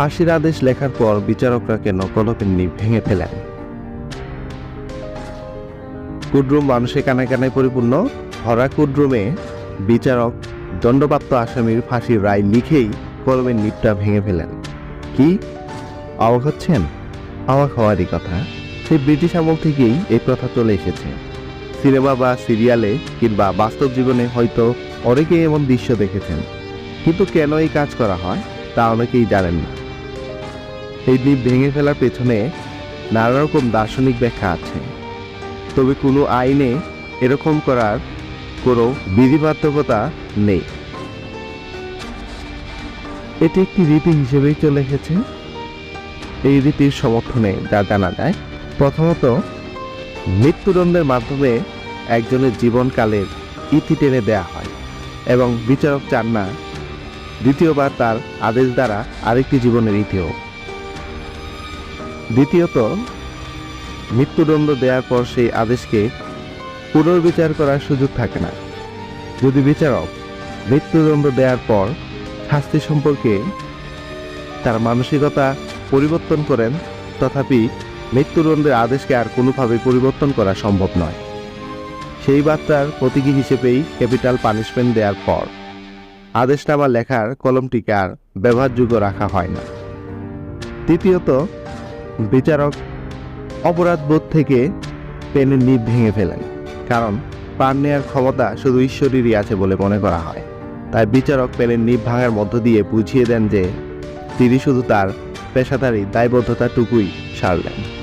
ফাঁসির আদেশ লেখার পর বিচারকরা কেন কলকের নিব ভেঙে ফেলেন? কুডরুম মানুষে কানে কানে পরিপূর্ণ। ভরা কুডরুমে বিচারক দণ্ডপ্রাপ্ত আসামির ফাঁসির রায় লিখেই কলমের নিপটা ভেঙে ফেলেন। কি? অবাক হচ্ছেন? অবাক হওয়ারই কথা। সেই ব্রিটিশ আমল থেকেই এই প্রথা চলে এসেছে। সিনেমা বা সিরিয়ালে কিংবা বাস্তব জীবনে হয়তো অনেকেই এমন দৃশ্য দেখেছেন। কিন্তু কেন এই কাজ করা হয় তা অনেকেই জানেন না। এই দ্বীপ ভেঙে ফেলার পেছনে নানা রকম দার্শনিক ব্যাখ্যা আছে। তবে কোনো আইনে এরকম করার কোনো বিধিবাধ্যকতা নেই। এটি একটি রীতি হিসেবেই চলে এসেছে। এই রীতির সমর্থনে যা জানা যায়, প্রথমত, মৃত্যুদণ্ডের মাধ্যমে একজনের জীবনকালের ইতি টেনে দেয়া হয় এবং বিচারক চান না দ্বিতীয়বার তার আদেশ দ্বারা আরেকটি জীবনের ইতি হোক দ্বিতীয়ত, মৃত্যুদণ্ড দেওয়ার পর সেই আদেশকে পুনর্বিচার করার সুযোগ থাকে না। যদি বিচারক মৃত্যুদণ্ড দেওয়ার পর শাস্তি সম্পর্কে তার মানসিকতা পরিবর্তন করেন, তথাপি মৃত্যুদণ্ডের আদেশকে আর কোনোভাবে পরিবর্তন করা সম্ভব নয়। সেই বার্তার প্রতীকী হিসেবেই ক্যাপিটাল পানিশমেন্ট দেওয়ার পর আদেশনামা লেখার কলমটিকে আর ব্যবহারযোগ্য রাখা হয় না। তৃতীয়ত বিচারক অপরাধবোধ থেকে পেনের নিপ ভেঙে ফেলেন। কারণ প্রাণ নেওয়ার ক্ষমতা শুধু ঈশ্বরেরই আছে বলে মনে করা হয়। তাই বিচারক পেনের নিপ ভাঙার মধ্য দিয়ে বুঝিয়ে দেন যে তিনি শুধু তার পেশাদারী দায়বদ্ধতাটুকুই সারলেন।